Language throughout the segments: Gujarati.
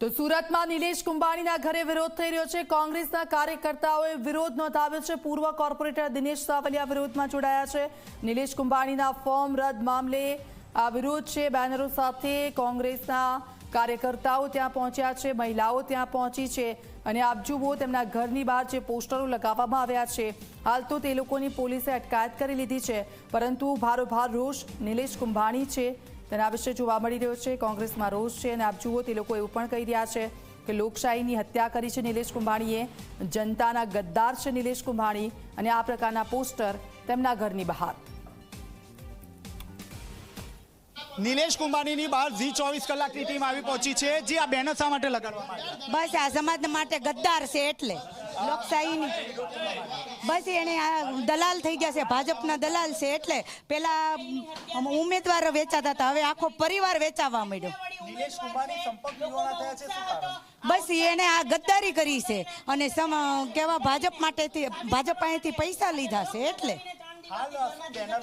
તો સુરતમાં નિલેશ કુંભાણીના ઘરે વિરોધ થઈ રહ્યો છે. કોંગ્રેસના કાર્યકર્તાઓએ વિરોધ નોંધાવ્યો છે. પૂર્વ કોર્પોરેટર દિનેશ સાવલિયા વિરોધમાં જોડાયા છે. નિલેશ કુંભાણીના ફોર્મ રદ મામલે આ વિરોધ છે. બેનરો સાથે કોંગ્રેસના કાર્યકર્તાઓ ત્યાં પહોંચ્યા છે. મહિલાઓ ત્યાં પહોંચી છે. અને આપ જુઓ, તેમના ઘરની બહાર જે પોસ્ટરો લગાવવામાં આવ્યા છે, હાલ તો તે લોકોની પોલીસે અટકાયત કરી લીધી છે. પરંતુ ભારોભાર રોષ નિલેશ કુંભાણી છે. તેના વિશે જોવા મળી રહ્યો છે. કોંગ્રેસમાં રોષ છે અને આપ જુઓ તે લોકો એવું પણ કહી રહ્યા છે કે લોકશાહીની હત્યા કરી છે નિલેશ કુંભાણીએ. જનતાના ગદ્દાર છે નિલેશ કુંભાણી અને આ પ્રકારના પોસ્ટર તેમના ઘરની બહાર. નિલેશ કુંભાનીની બહાર ઝી ચોવીસ કલાકની ટીમ આવી પહોંચી છે. જે આ બેનર શા માટે લગાડવામાં બસ આ સમાજ માટે ગદ્દાર છે એટલે. લોકશાહીની. બસ એને દલાલ થઈ ગયા છે ભાજપના દલાલ છે એટલે. પેલા ઉમેદવાર વેચાતા હતા હવે આખો પરિવાર વેચાવા માંડ્યો. બસ એને આ ગદ્દારી કરી છે અને કેવા ભાજપ માટેથી ભાજપ પાસેથી પૈસા લીધા છે એટલે. હાલ શું બેનર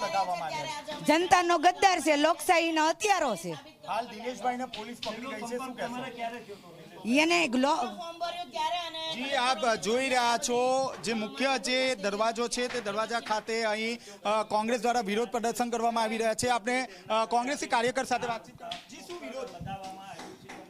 જનતાનો ગદ્દાર છે લોકશાહીનો હત્યારો છે. હાલ દિનેશભાઈને પોલીસ પકડી ગઈ છે શું કહેશો? એને લો- જી આપ જોઈ રહ્યા છો જે મુખ્ય જે દરવાજો છે તે દરવાજા ખાતે અહીં કોંગ્રેસ દ્વારા વિરોધ પ્રદર્શન કરવામાં આવી રહ્યા છે. આપણે કોંગ્રેસી કાર્યકર સાથે વાતચીત જી શું વિરોધ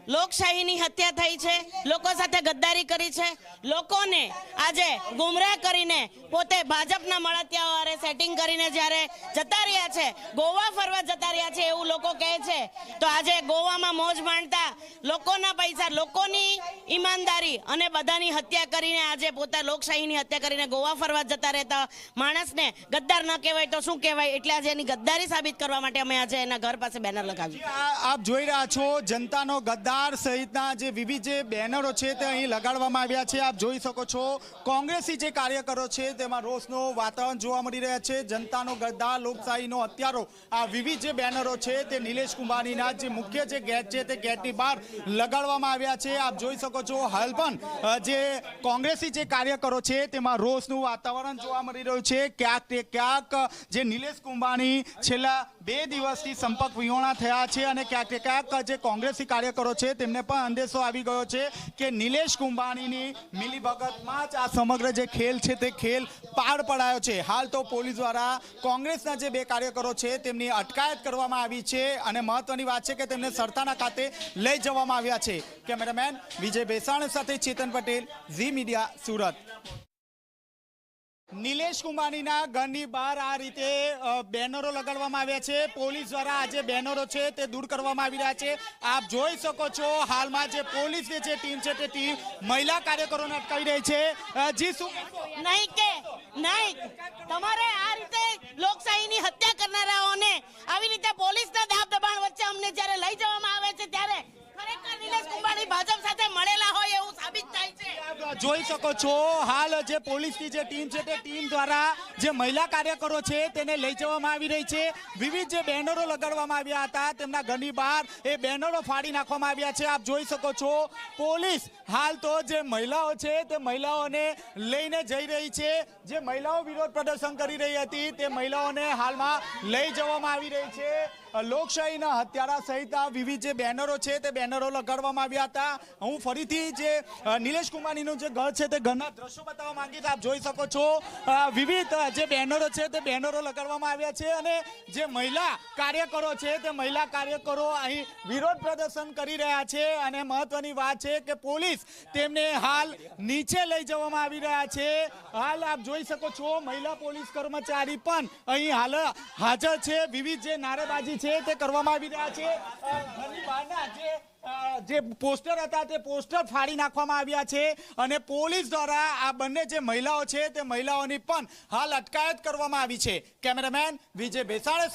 લોકશાહીની હત્યા થઈ છે લોકો સાથે ગદ્દારી કરી છે. લોકોને આજે ગુમરાહ કરીને પોતે ભાજપના મળતિયાવારે સેટિંગ કરીને જ્યારે જતા રહ્યા છે, ગોવા ફરવા જતા રહ્યા છે એવું લોકો કહે છે, તો આજે ગોવામાં મોજ માણતા લોકોના પૈસા, લોકોની ઈમાનદારી અને બધાની હત્યા કરીને આજે પોતા લોકશાહીની હત્યા કરીને ગોવા ફરવા જતા રહેતા માણસને ગદ્દાર ન કહેવાય તો શું કહેવાય? એટલે આજે એની ગદ્દારી સાબિત કરવા માટે અમે આજે એના ઘર પાસે બેનર લગાવ્યું. આપ જોઈ રહ્યા છો, જનતાનો ગદ્દાર સહિતના જે વિવિધ જે બેનરો છે તે અહીં લગાડવામાં આવ્યા છે. આપ જોઈ શકો છો, કોંગ્રેસી જે કાર્યકરો છે, તેમાં રોષનો વાતાવરણ જોવા મળી રહ્યા છે. જનતાનો ગદ્દા લોકશાહીનો હત્યારો. આ વિવિધ જે બેનરો છે તે નિલેશ કુંભાનીના જે મુખ્ય જે ગેટ છે તે ગેટની બહાર લગાડવામાં આવ્યા છે. આપ જોઈ શકો છો, હાલ પણ જે કોંગ્રેસી જે કાર્યકરો છે તેમાં રોષનું વાતાવરણ જોવા મળી રહ્યું છે. ક્યાંક તે ક્યાંક, જે નિલેશ કુંભાણી છેલ્લા બે દિવસથી સંપર્ક વિહોણા થયા છે અને ક્યાંક તે ક્યાંક જે કોંગ્રેસી કાર્યકરો છે તેમને પણ અંદેશો આવી ગયો છે કે નિલેશ કુંભાણીની મિલીભગતમાં જ આ સમગ્ર જે ખેલ છે તે ખેલ પાર પડાયો છે. હાલ તો પોલીસ દ્વારા કોંગ્રેસના જે બે કાર્યકરો છે, તેમની અટકાયત કરવામાં આવી છે અને મહત્વની વાત છે કે તેમને સરતાના ખાતે લઈ જવામાં આવ્યા છે. કેમેરામેન વિજય ભેસાણ સાથે ચેતન પટેલ, ઝી મીડિયા, સુરત. નિલેશ કુંભાણીના ઘરની બહાર આ રીતે બેનરો લગાડવામાં આવ્યા છે. પોલીસ દ્વારા આ જે બેનરો છે તે દૂર કરવામાં આવી રહ્યા છે. આપ જોઈ શકો છો, હાલમાં જે પોલીસની જે ટીમ છે તે ટીમ મહિલા કાર્યકરોને અટકાવી રહી છે. જી શું નહીં કે નહીં. તમારે આ રીતે લોકશાહીની હત્યા કરનારાઓને આવી રીતે પોલીસના દાબ દબાણ વચ્ચે અમને જ્યારે લઈ જવામાં આવે છે, ત્યારે ખરેખર નિલેશ કુંભાણી ભાજપ સાથે મળેલા હોય એવું સાબિત થાય છે. જોઈ શકો છો, હાલ જે પોલીસની જે ટીમ છે તે ટીમ દ્વારા જે મહિલા કાર્યકરો છે તેને લઈ જવામાં આવી રહી છે. વિવિધ જે બેનરો લગાડવામાં આવ્યા હતા, તેમના ઘરની બહાર એ બેનરો ફાડી નાખવામાં આવ્યા છે. આપ જોઈ શકો છો, પોલીસ હાલ તો જે મહિલાઓ છે તે મહિલાઓને લઈને જઈ રહી છે. જે મહિલાઓ વિરોધ પ્રદર્શન કરી રહી હતી, તે મહિલાઓને હાલમાં લઈ જવામાં આવી રહી છે. લોકશાહીના હત્યારા સહિત આ વિવિધ જે બેનરો છે તે બેનરો લગાડવામાં આવ્યા હતા. હું ફરીથી જે નિલેશ કુમારીનું જે ઘર છે તે ઘરના દ્રશ્યો બતાવવા માંગીશ. આપ જોઈ શકો છો વિવિધ જે બેનરો છે તે બેનરો લગાડવામાં આવ્યા છે અને જે મહિલા કાર્યકરો છે તે મહિલા કાર્યકરો અહીં વિરોધ પ્રદર્શન કરી રહ્યા છે અને મહત્વની વાત છે કે પોલીસ તેમને હાલ નીચે લઈ જવામાં આવી રહ્યા છે. હાલ આપ જોઈ શકો છો મહિલા પોલીસ કર્મચારી પણ અહીં હાલ હાજર છે. વિવિધ જે નારેબાજી છે તે કરવામાં આવી રહ્યા છે. ઘરની બહારના જે જે પોસ્ટર હતા તે પોસ્ટર ફાડી નાખવામાં આવ્યા છે અને પોલીસ દ્વારા આ બંને જે મહિલાઓ છે તે મહિલાઓની પણ હાલ અટકાયત કરવામાં આવી છે. કેમેરામેન વિજય બેસાણે